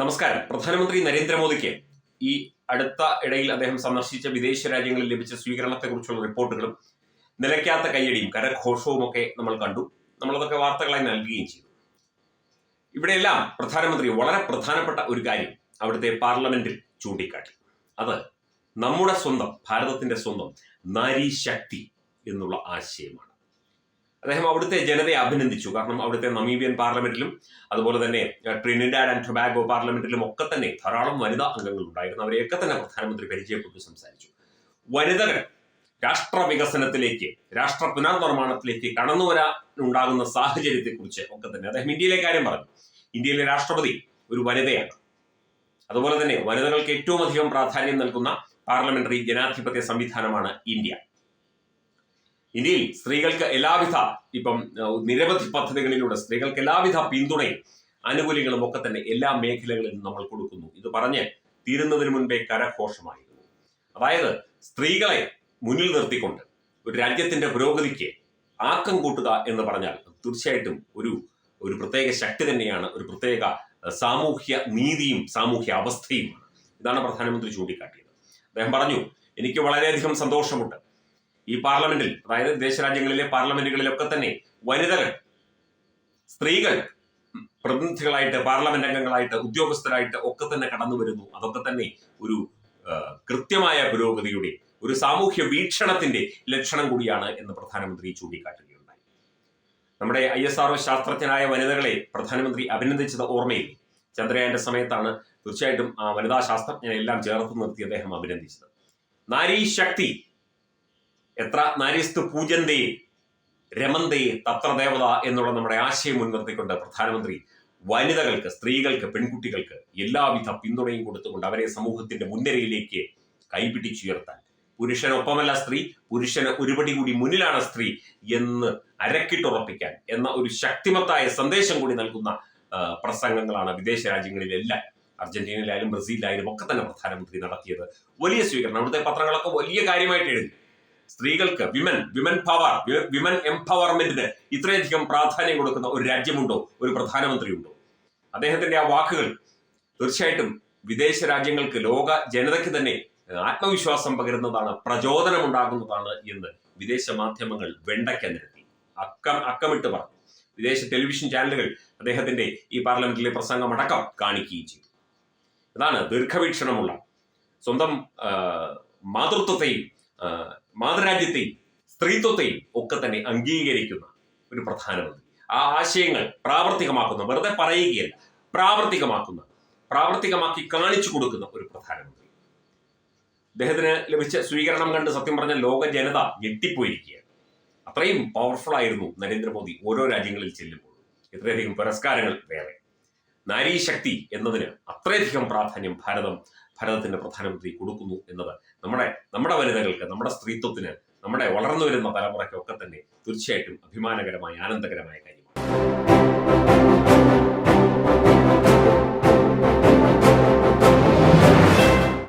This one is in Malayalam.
നമസ്കാരം. പ്രധാനമന്ത്രി നരേന്ദ്രമോദിക്ക് ഈ അടുത്ത ഇടയിൽ അദ്ദേഹം സന്ദർശിച്ച വിദേശ രാജ്യങ്ങളിൽ ലഭിച്ച സ്വീകരണത്തെക്കുറിച്ചുള്ള റിപ്പോർട്ടുകളും നിലയ്ക്കാത്ത കയ്യടിയും കരഘോഷവും ഒക്കെ നമ്മൾ കണ്ടു. നമ്മളതൊക്കെ വാർത്തകളായി നൽകുകയും ചെയ്തു. ഇവിടെയെല്ലാം പ്രധാനമന്ത്രി വളരെ പ്രധാനപ്പെട്ട ഒരു കാര്യം അവിടുത്തെ പാർലമെന്റിൽ ചൂണ്ടിക്കാട്ടി. അത് നമ്മുടെ സ്വന്തം ഭാരതത്തിന്റെ സ്വന്തം നാരി ശക്തി എന്നുള്ള ആശയമാണ്. അദ്ദേഹം അവിടുത്തെ ജനതയെ അഭിനന്ദിച്ചു. കാരണം അവിടുത്തെ നമീബിയൻ പാർലമെന്റിലും അതുപോലെ തന്നെ ട്രിനിഡാഡ് ആൻഡ് ടൊബാഗോ പാർലമെന്റിലും ഒക്കെ തന്നെ ധാരാളം വനിതാ അംഗങ്ങൾ ഉണ്ടായിരുന്നു. അവരെയൊക്കെ തന്നെ പ്രധാനമന്ത്രി പരിചയപ്പെട്ടു സംസാരിച്ചു. വനിതകൾ രാഷ്ട്ര വികസനത്തിലേക്ക് രാഷ്ട്ര പുനർനിർമ്മാണത്തിലേക്ക് കടന്നു വരാൻ ഉണ്ടാകുന്ന സാഹചര്യത്തെക്കുറിച്ച് ഒക്കെ തന്നെ അദ്ദേഹം ഇന്ത്യയിലെ കാര്യം പറഞ്ഞു. ഇന്ത്യയിലെ രാഷ്ട്രപതി ഒരു വനിതയാണ്. അതുപോലെ തന്നെ വനിതകൾക്ക് ഏറ്റവും അധികം പ്രാധാന്യം നൽകുന്ന പാർലമെന്ററി ജനാധിപത്യ സംവിധാനമാണ് ഇന്ത്യ. ഇന്ത്യയിൽ സ്ത്രീകൾക്ക് എല്ലാവിധ ഇപ്പം നിരവധി പദ്ധതികളിലൂടെ സ്ത്രീകൾക്ക് എല്ലാവിധ പിന്തുണയും ആനുകൂല്യങ്ങളും ഒക്കെ തന്നെ എല്ലാ മേഖലകളിലും നമ്മൾ കൊടുക്കുന്നു. ഇത് പറഞ്ഞ് തീരുന്നതിന് മുൻപേ കരഘോഷമായിരുന്നു. അതായത് സ്ത്രീകളെ മുന്നിൽ നിർത്തിക്കൊണ്ട് ഒരു രാജ്യത്തിന്റെ പുരോഗതിക്ക് ആക്കം കൂട്ടുക എന്ന് പറഞ്ഞാൽ തീർച്ചയായിട്ടും ഒരു ഒരു പ്രത്യേക ശക്തി തന്നെയാണ് ഒരു പ്രത്യേക സാമൂഹ്യ നീതിയും സാമൂഹ്യ അവസ്ഥയുമാണ്. ഇതാണ് പ്രധാനമന്ത്രി ചൂണ്ടിക്കാട്ടിയത്. അദ്ദേഹം പറഞ്ഞു എനിക്ക് വളരെയധികം സന്തോഷമുണ്ട്. ഈ പാർലമെന്റിൽ അതായത് വിദേശ രാജ്യങ്ങളിലെ പാർലമെന്റുകളിലൊക്കെ തന്നെ വനിതകൾ സ്ത്രീകൾ പ്രതിനിധികളായിട്ട് പാർലമെന്റ് അംഗങ്ങളായിട്ട് ഉദ്യോഗസ്ഥരായിട്ട് ഒക്കെ തന്നെ കടന്നു വരുന്നു. അതൊക്കെ തന്നെ ഒരു കൃത്യമായ പുരോഗതിയുടെ ഒരു സാമൂഹ്യ വീക്ഷണത്തിന്റെ ലക്ഷണം കൂടിയാണ് എന്ന് പ്രധാനമന്ത്രി ചൂണ്ടിക്കാട്ടുകയുണ്ടായി. നമ്മുടെ ഐ എസ് ആർഒ ശാസ്ത്രജ്ഞനായ വനിതകളെ പ്രധാനമന്ത്രി അഭിനന്ദിച്ചത് ഓർമ്മയിൽ ചന്ദ്രയാന്റെ സമയത്താണ് തീർച്ചയായിട്ടും ആ വനിതാ ശാസ്ത്രജ്ഞനെല്ലാം ചേർത്ത് നിർത്തി അദ്ദേഹം അഭിനന്ദിച്ചത്. നാരീ ശക്തി എത്ര നാരിസ്തു പൂജന്തേ രമന്തേ തത്ര ദേവത എന്നുള്ള നമ്മുടെ ആശയം മുൻനിർത്തിക്കൊണ്ട് പ്രധാനമന്ത്രി വനിതകൾക്ക് സ്ത്രീകൾക്ക് പെൺകുട്ടികൾക്ക് എല്ലാവിധ പിന്തുണയും കൊടുത്തുകൊണ്ട് അവരെ സമൂഹത്തിന്റെ മുൻനിരയിലേക്ക് കൈപിടിച്ചുയർത്താൻ. പുരുഷനൊപ്പമല്ല സ്ത്രീ പുരുഷന് ഒരുപടി കൂടി മുന്നിലാണ് സ്ത്രീ എന്ന് അരക്കിട്ടുറപ്പിക്കാൻ എന്ന ഒരു ശക്തിമത്തായ സന്ദേശം കൂടി നൽകുന്ന പ്രസംഗങ്ങളാണ് വിദേശ രാജ്യങ്ങളിലെല്ലാം അർജന്റീനയിലായാലും ബ്രസീലിലായാലും ഒക്കെ തന്നെ പ്രധാനമന്ത്രി നടത്തിയത്. വലിയ സ്വീകരണം. അവിടുത്തെ പത്രങ്ങളൊക്കെ വലിയ കാര്യമായിട്ട് എഴുതി. സ്ത്രീകൾക്ക് വിമൻ വിമൻ പവർ വിമൻ എംപവർമെന്റിന് ഇത്രയധികം പ്രാധാന്യം കൊടുക്കുന്ന ഒരു രാജ്യമുണ്ടോ? ഒരു പ്രധാനമന്ത്രി ഉണ്ടോ അദ്ദേഹത്തിന്റെ ആ വാക്കുകൾ തീർച്ചയായിട്ടും വിദേശ രാജ്യങ്ങൾക്ക് ലോക ജനതയ്ക്ക് തന്നെ ആത്മവിശ്വാസം പകരുന്നതാണ് പ്രചോദനം ഉണ്ടാകുന്നതാണ് എന്ന് വിദേശ മാധ്യമങ്ങൾ വെണ്ടയ്ക്ക നിരത്തി അക്കം അക്കമിട്ട് പറഞ്ഞു. വിദേശ ടെലിവിഷൻ ചാനലുകൾ അദ്ദേഹത്തിന്റെ ഈ പാർലമെന്റിലെ പ്രസംഗം അടക്കം കാണിക്കുകയും ചെയ്തു. ഇതാണ് ദീർഘവീക്ഷണമുള്ള സ്വന്തം മാതൃത്വത്തെയും മാതൃരാജ്യത്തെയും സ്ത്രീത്വത്തെയും ഒക്കെ തന്നെ അംഗീകരിക്കുന്ന ഒരു പ്രധാനമന്ത്രി. ആ ആശയങ്ങൾ പ്രാവർത്തികമാക്കുന്ന വെറുതെ പറയുകയല്ല പ്രാവർത്തികമാക്കുന്ന പ്രാവർത്തികമാക്കി കാണിച്ചു കൊടുക്കുന്ന ഒരു പ്രധാനമന്ത്രി. അദ്ദേഹത്തിന് ലഭിച്ച സ്വീകരണം കണ്ട് സത്യം പറഞ്ഞ ലോക ജനത ഞെട്ടിപ്പോയിരിക്കുകയാണ്. അത്രയും പവർഫുൾ ആയിരുന്നു നരേന്ദ്രമോദി ഓരോ രാജ്യങ്ങളിൽ ചെല്ലുമ്പോൾ. ഇത്രയധികം പുരസ്കാരങ്ങൾ വേറെ. നാരീ ശക്തി എന്നതിന് അത്രയധികം പ്രാധാന്യം ഭാരതം ഭാരതത്തിന്റെ പ്രധാനമന്ത്രി കൊടുക്കുന്നു എന്നത് നമ്മുടെ നമ്മുടെ വനിതകൾക്ക് നമ്മുടെ സ്ത്രീത്വത്തിന് നമ്മുടെ വളർന്നു വരുന്ന തലമുറയ്ക്കൊക്കെ തന്നെ തീർച്ചയായിട്ടും അഭിമാനകരമായ ആനന്ദകരമായ കാര്യമാണ്.